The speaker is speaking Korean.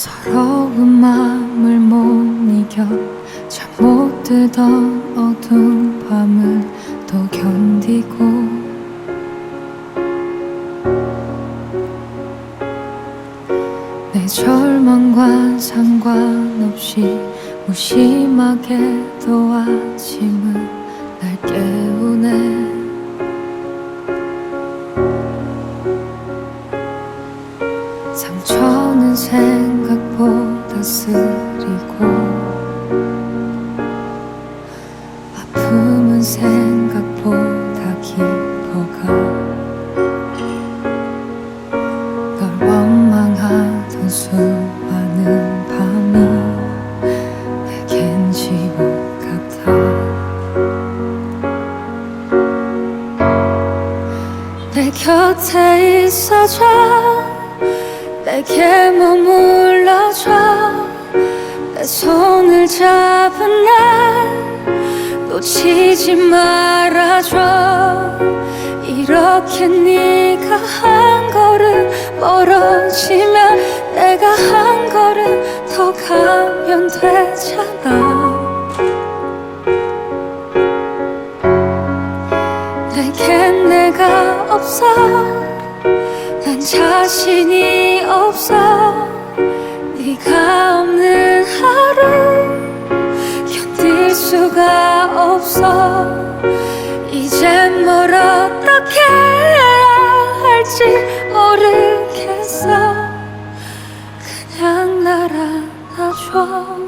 서러운 마음을 못 이겨. 잠못 들던 어두운 밤을 또 견디고. 내 절망과 상관없이 무심하게 또 아침은 생각보다 깊어가. 널 원망하던 수많은 밤이 내겐 지옥 같아. 내 곁에 있어줘. 내게 머물러줘. 내 손을 잡은 날 놓치지 말아줘. 이렇게 네가 한 걸음 멀어지면 내가 한 걸음 더 가면 되잖아. 내겐 내가 없어. 난 자신이 없어. 네가 없는 하루 견딜 수가 없어. 이젠 뭘 어떻게 해야 할지 모르겠어. 그냥 날 안아줘.